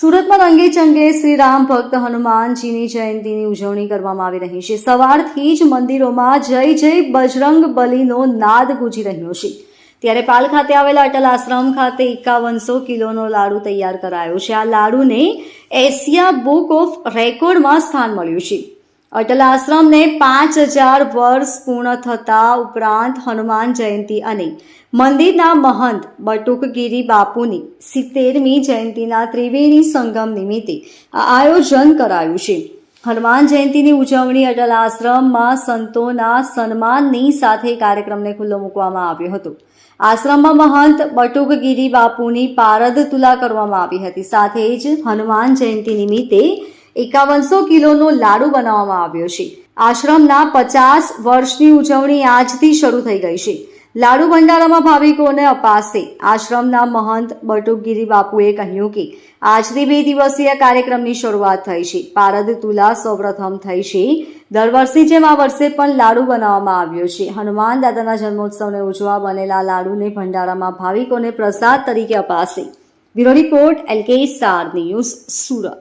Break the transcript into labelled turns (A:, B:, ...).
A: સુરતમાં રંગે ચંગે શ્રી રામ ભક્ત હનુમાનજીની જયંતીની ઉજવણી કરવામાં આવી રહી છે. સવારથી જ મંદિરોમાં જય જય બજરંગ બલીનો નાદ ગુંજી રહ્યો છે. ત્યારે પાલ ખાતે આવેલા અટલ આશ્રમ ખાતે એકાવનસો કિલોનો લાડુ તૈયાર કરાયો છે. આ લાડુને એશિયા બુક ઓફ રેકોર્ડમાં સ્થાન મળ્યું છે. અટલ આશ્રમને પાંચ હજાર વર્ષ પૂર્ણ થતા ઉપરાંત હનુમાન જયંતી અને મંદિરના મહંત બટુકગીરી બાપુની સિત્તેરમી જયંતીના ત્રિવેણી સંગમ નિમિત્તે આ આયોજન કરાયું છે. હનુમાન જયંતીની ઉજવણી અટલ આશ્રમમાં સંતોના સન્માનની સાથે કાર્યક્રમને ખુલ્લો મૂકવામાં આવ્યો હતો. આશ્રમમાં મહંત બટુકગીરી બાપુની પારદ તુલા કરવામાં આવી હતી. સાથે જ હનુમાન જયંતી નિમિત્તે એકાવનસો કિલોનો લાડુ બનાવવામાં આવ્યો છે. આશ્રમના પચાસ વર્ષની ઉજવણી આજથી શરૂ થઈ ગઈ છે. લાડુ ભંડારામાં ભાવિકોને અપાશે. આશ્રમના મહંત બટુકગીરી બાપુએ કહ્યું કે, આજથી બે દિવસીય કાર્યક્રમની શરૂઆત થઈ છે. પારદ તુલા સૌપ્રથમ થઈ છે. દર વર્ષે જેમ આ વર્ષે પણ લાડુ બનાવવામાં આવ્યો છે. હનુમાન દાદાના જન્મોત્સવને ઉજવા બનેલા લાડુને ભંડારામાં ભાવિકોને પ્રસાદ તરીકે અપાશે. Bureau report LK star news Surat.